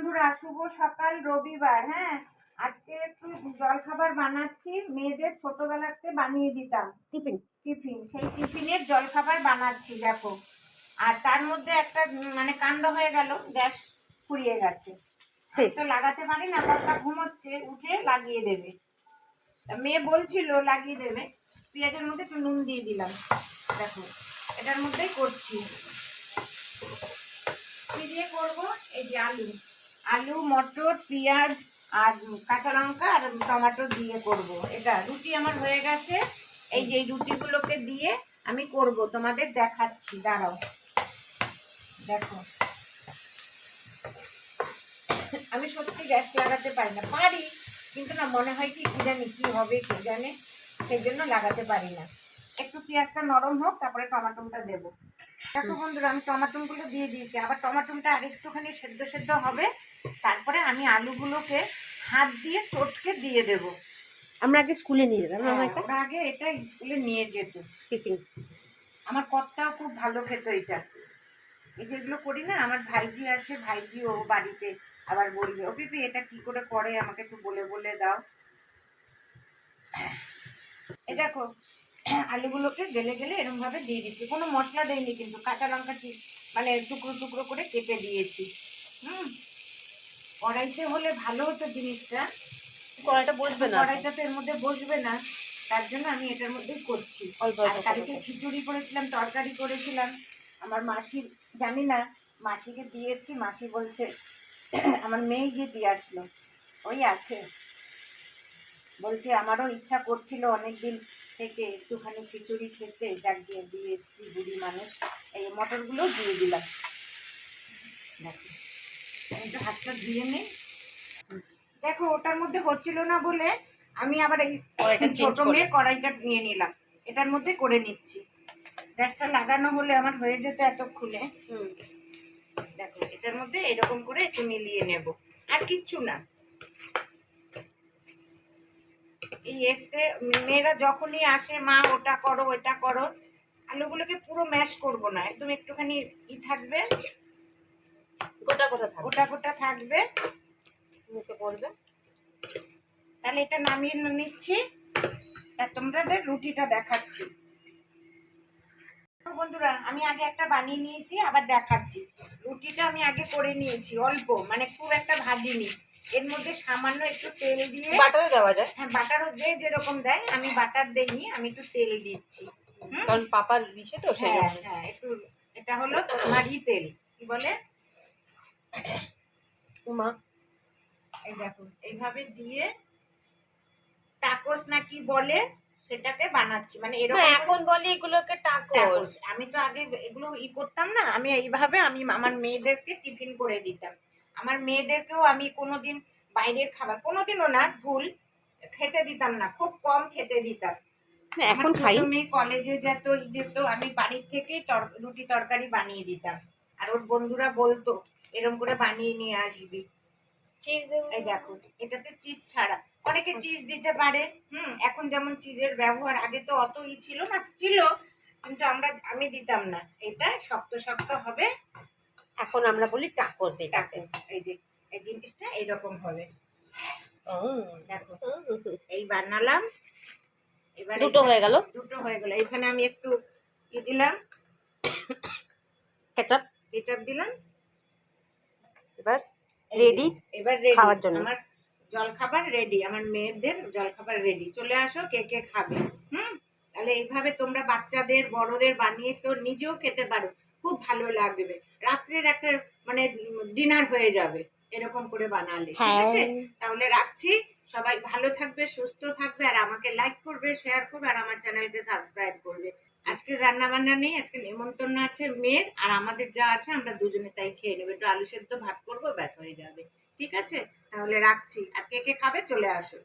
বন্ধুরা শুভ সকাল রবিবার হ্যাঁ? আজকে একটু জলখাবার বানাচ্ছি মেয়েদের ছোটবেলাতে বানিয়ে দিতাম। টিফিন। টিফিন সেই টিফিনের জলখাবার বানাচ্ছি দেখো। আর তার মধ্যে একটা মানে কাণ্ড হয়ে গেল গ্যাস ফুরিয়ে গেছে। তো লাগাতে পারি না বাচ্চা ঘুমোচ্ছে উঠে লাগিয়ে দেবে। মেয়ে বলছিল লাগিয়ে দেবে। পেঁয়াজের মধ্যে একটু নুন দিয়ে দিলাম দেখো। এটার মধ্যেই করছি। কি দিয়ে করব? এই যে আলু। আলু, মটর, পেঁয়াজ আর কাঁচা লঙ্কা আর টমেটো দিয়ে করব। এটা রুটি আমার হয়ে গেছে। এই যে রুটিগুলোকে দিয়ে আমি করব। তোমাদের দেখাচ্ছি। দাঁড়াও। দেখো। আমি সত্যি গ্যাস লাগাতে পারি না। পারি, কিন্তু না মনে হয় কি কি জানি কি হবে কি জানে। সেই জন্য লাগাতে পারি না। একটু পেঁয়াজটা নরম হোক, তারপরে টমাটোটা দেবো। দেখো বন্ধুরা আমি টমাটোমগুলো দিয়ে দিয়েছি। আবার টমাটোমটা আর একটুখানি সেদ্ধ সেদ্ধ হবে। তারপরে আমি আলুগুলোকে হাত দিয়ে চটকে দিয়ে দেবো। আমরা আগে স্কুলে নিয়ে যেতাম না হ্যাঁ, ওরা আগে এটা স্কুলে নিয়ে যেত। টিফিন। আমার কর্তাও খুব ভালো খেত এটা। এই যেগুলো করি না আমার ভাইজি আসে ভাইজি ও বাড়িতে আবার বলবে ও পিপি এটা কি করে করে? আমাকে একটু বলে বলে দাও। এই দেখো আলুগুলোকে গেলে গেলে এরকম ভাবে দিয়ে দিচ্ছি। কোনো মশলা দেয়নি কিন্তু কাঁচা লঙ্কা মানে টুকরো টুকরো করে কেটে দিয়েছি। হুম কড়াইতে হলে ভালো হতো জিনিসটা। কড়াইটা বসবে না। কড়াইটা তো এর মধ্যে বসবে না তার জন্য আমি এটার মধ্যেই করছি। অল্প কালকে খিচুড়ি করেছিলাম তরকারি করেছিলাম। আমার মাসির জানি না মাসিকে দিয়েছি। মাসি বলছে আমার মেয়ে গিয়ে দিয়ে আসলো। ওই আছে। বলছে আমারও ইচ্ছা করছিল অনেকদিন থেকে একটুখানি খিচুড়ি খেতে যাক দিয়ে দিয়ে এসছি বুড়ি মানুষ। এই মটরগুলো দিয়ে দিলাম। দেখো। আমি একটু হাতটা ধুয়ে নিই। দেখো ওটার মধ্যে হচ্ছিল না বলে আমি আবার এই ছোট। মেয়ে কড়াইটা নিয়ে নিলাম। এটার মধ্যে করে নিচ্ছি। গ্যাসটা লাগানো হলে আমার হয়ে যেত এতক্ষণে। হুম। দেখো এটার মধ্যে এরকম করে একটু মিলিয়ে নেব। আর কিচ্ছু না। এই এসে মেয়েরা যখনই আসে মা ওটা করো ওটা করো আলুগুলোকে পুরো ম্যাশ করব না একদম একটুখানি ই থাকবে। গোটা গোটা থাকবে। গোটা গোটা থাকবে। মুখে পড়বে। তাহলে এটা নামিয়ে নিচ্ছি। তা তোমাদের রুটিটা দেখাচ্ছি। বন্ধুরা আমি আগে একটা বানিয়ে নিয়েছি আবার দেখাচ্ছি। রুটিটা আমি আগে করে নিয়েছি অল্প মানে খুব একটা ভাজিনি। এর মধ্যে সামান্য একটু তেল দিয়ে বাটারে দেওয়া যায়। হ্যাঁ বাটারও যে যেরকম দেয় আমি বাটার দেইনি আমি একটু তেল দিচ্ছি। কারণ পাপার ইসে তো সেই হ্যাঁ হ্যাঁ একটু এটা হলো তোমারই তেল। কি বলে? উমা। এই দেখো এইভাবে দিয়ে টাকোস না কি বলে সেটাকে বানাচ্ছি। মানে এরকম এখন বলি এগুলোকে টাকোস। আমি তো আগে এগুলো ই করতাম না আমি এইভাবে আমি আমার মেয়েদেরকে টিফিন করে দিতাম। আমার মেয়েদেরকেও আমি কোনোদিন বাইরের খাবার কোনোদিনও না ভুল খেতে দিতাম না খুব কম খেতে দিতাম। এখন খাই। মেয়ে কলেজে যেত যেত আমি বাড়ির থেকেই রুটি তরকারি বানিয়ে দিতাম। আর ওর বন্ধুরা বলতো এরকম করে বানিয়ে নিয়ে আসবি। চিজ এই দেখো এটাতে চিজ ছাড়া। অনেকে চিজ দিতে পারে হুম এখন যেমন চিজের ব্যবহার আগে তো অতই ছিল না ছিল কিন্তু আমরা আমি দিতাম না। এটা শক্ত শক্ত হবে এখন আমরা বলি টাকোস এটাকে। এই যে এই জিনিসটা এইরকম হবে। দেখো এই বানালাম এবার দুটো হয়ে গেল। দুটো হয়ে গেল। এখানে আমি একটু কি দিলাম? কেচাপ। কেচাপ দিলাম। এবার রেডি এবার রেডি খাওয়ার জন্য। আমার জলখাবার রেডি আমার মেয়েদের জলখাবার রেডি চলে আসো কে কে খাবে। হুম? তাহলে এইভাবে তোমরা বাচ্চাদের বড়দের বানিয়ে তো নিজেও খেতে পারো। খুব ভালো লাগবে। রাত্রের একটা মানে ডিনার হয়ে যাবে এরকম করে বানালে। ঠিক হ্যাঁ। আছে? তাহলে রাখছি। সবাই ভালো থাকবে সুস্থ থাকবে আর আমাকে লাইক করবে শেয়ার করবে আর আমার চ্যানেলকে সাবস্ক্রাইব করবে। আজকে রান্না বান্না নেই আজকে নেমন্তন্ন আছে মেয়ের আর আমাদের যা আছে আমরা দুজনে তাই খেয়ে নেব। একটু আলু সেদ্ধ ভাত করব ব্যাস হয়ে যাবে। ঠিক আছে? তাহলে রাখছি। আর কে কে খাবে? চলে আসো।